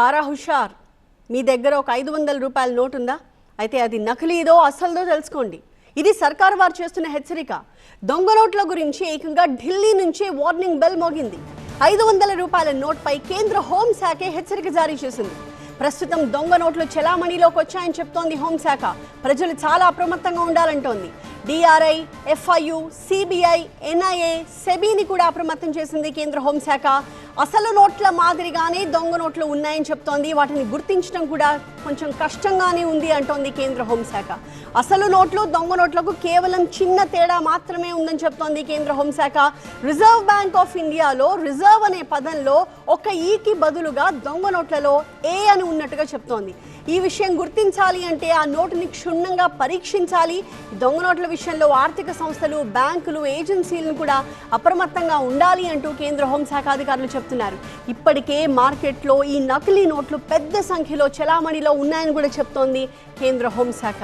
పారా హుషార్ మీ దగ్గర ఒక ఐదు వందల రూపాయల నోటు ఉందా అయితే అది నకిలీదో అసలుదో తెలుసుకోండి. ఇది సర్కారు వారు చేస్తున్న హెచ్చరిక. దొంగ నోట్ల గురించి ఏకంగా ఢిల్లీ నుంచే వార్నింగ్ బెల్ మోగింది. ఐదు వందల రూపాయల నోట్పై కేంద్ర హోంశాఖే హెచ్చరిక జారీ చేసింది. ప్రస్తుతం దొంగ నోట్లు చెలామణిలోకి వచ్చాయని చెప్తోంది హోంశాఖ ప్రజలు చాలా అప్రమత్తంగా ఉండాలంటోంది. డిఆర్ఐ ఎఫ్ఐయు సిబిఐ ఎన్ఐఏ సెబీని కూడా అప్రమత్తం చేసింది కేంద్ర హోంశాఖ అసలు నోట్ల మాదిరిగానే దొంగ నోట్లు ఉన్నాయని చెప్తోంది. వాటిని గుర్తించడం కూడా కొంచెం కష్టంగానే ఉంది అంటోంది కేంద్ర హోంశాఖ. అసలు నోట్లు దొంగ నోట్లకు కేవలం చిన్న తేడా మాత్రమే ఉందని చెప్తోంది కేంద్ర హోంశాఖ. రిజర్వ్ బ్యాంక్ ఆఫ్ ఇండియాలో రిజర్వ్ అనే పదంలో ఒక ఈకి బదులుగా దొంగ నోట్లలో ఏ అని ఉన్నట్టుగా చెప్తోంది. ఈ విషయం గుర్తించాలి అంటే ఆ నోటుని క్షుణ్ణంగా పరీక్షించాలి. దొంగ నోట్ల విషయంలో ఆర్థిక సంస్థలు బ్యాంకులు ఏజెన్సీలను కూడా అప్రమత్తంగా ఉండాలి అంటూ కేంద్ర హోంశాఖ అధికారులు చెప్తున్నారు. ఇప్పటికే మార్కెట్లో ఈ నకిలీ నోట్లు పెద్ద సంఖ్యలో చలామణిలో ఉన్నాయని కూడా చెప్తోంది కేంద్ర హోంశాఖ.